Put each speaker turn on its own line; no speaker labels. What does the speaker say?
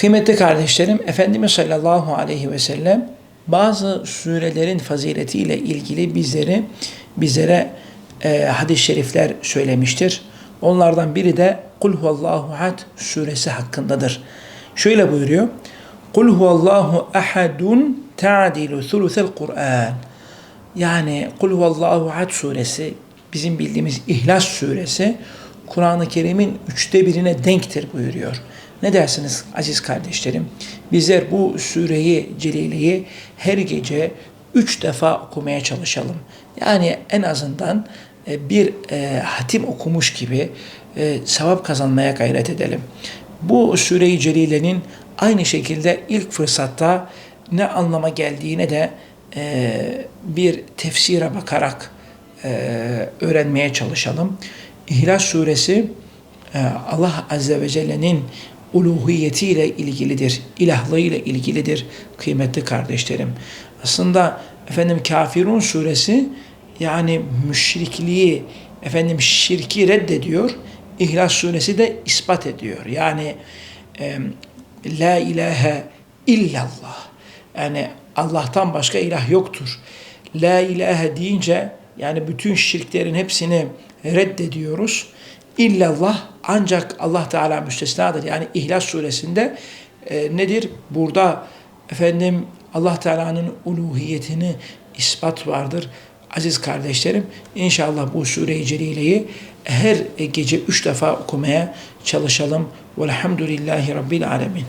Kıymetli kardeşlerim, Efendimiz sallallahu aleyhi ve sellem bazı surelerin faziletiyle ilgili bizleri bizlere e, hadis-i şerifler söylemiştir. Onlardan biri de Kul huvallahu ahad suresi hakkındadır. Şöyle buyuruyor. Kul huvallahu ahadun ta'dilu thuluthel Kur'an. Yani Kul huvallahu ahad suresi bizim bildiğimiz İhlas suresi Kur'an-ı Kerim'in üçte birine denktir buyuruyor. Ne dersiniz aziz kardeşlerim? Bizler bu sureyi celileyi her gece üç defa okumaya çalışalım. Yani en azından e, bir e, hatim okumuş gibi e, sevap kazanmaya gayret edelim. Bu sure-i celilenin aynı şekilde ilk fırsatta ne anlama geldiğine de bir tefsire bakarak öğrenmeye çalışalım. İhlas suresi Allah Azze ve Celle'nin uluhiyetiyle ilgilidir, ilahlığıyla ilgilidir kıymetli kardeşlerim. Aslında efendim Kafirun suresi yani müşrikliği, efendim şirki reddediyor. İhlas suresi de ispat ediyor. Yani e, La ilahe illallah. Yani Allah'tan başka ilah yoktur. La ilahe deyince yani bütün şirklerin hepsini reddediyoruz. İllallah ancak Allah Teala müstesnadır. Yani İhlas suresinde e, nedir? Burada efendim Allah Teala'nın uluhiyetini ispat vardır. Aziz kardeşlerim inşallah bu sure-i celileyi her gece üç defa okumaya çalışalım. Velhamdülillahi Rabbil Alemin.